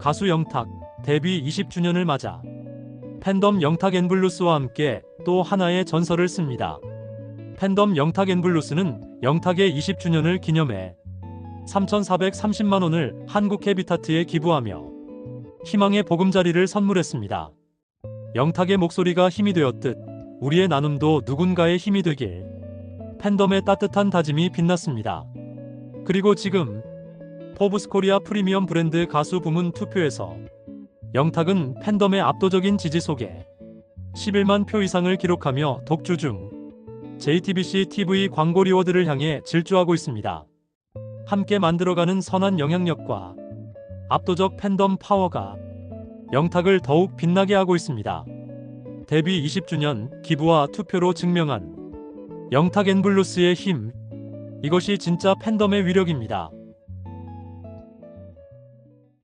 가수 영탁 데뷔 20주년을 맞아 팬덤 영탁 앤블루스와 함께 또 하나의 전설을 씁니다. 팬덤 영탁 앤블루스는 영탁의 20주년을 기념해 3,430만 원을 한국 헤비타트에 기부하며 희망의 보금자리를 선물했습니다. 영탁의 목소리가 힘이 되었듯 우리의 나눔도 누군가의 힘이 되길 팬덤의 따뜻한 다짐이 빛났습니다. 그리고 지금 포브스 코리아 프리미엄 브랜드 가수 부문 투표에서 영탁은 팬덤의 압도적인 지지 속에 11만 표 이상을 기록하며 독주 중 JTBC TV 광고 리워드를 향해 질주하고 있습니다. 함께 만들어가는 선한 영향력과 압도적 팬덤 파워가 영탁을 더욱 빛나게 하고 있습니다. 데뷔 20주년 기부와 투표로 증명한 영탁 앤블루스의 힘. 이것이 진짜 팬덤의 위력입니다.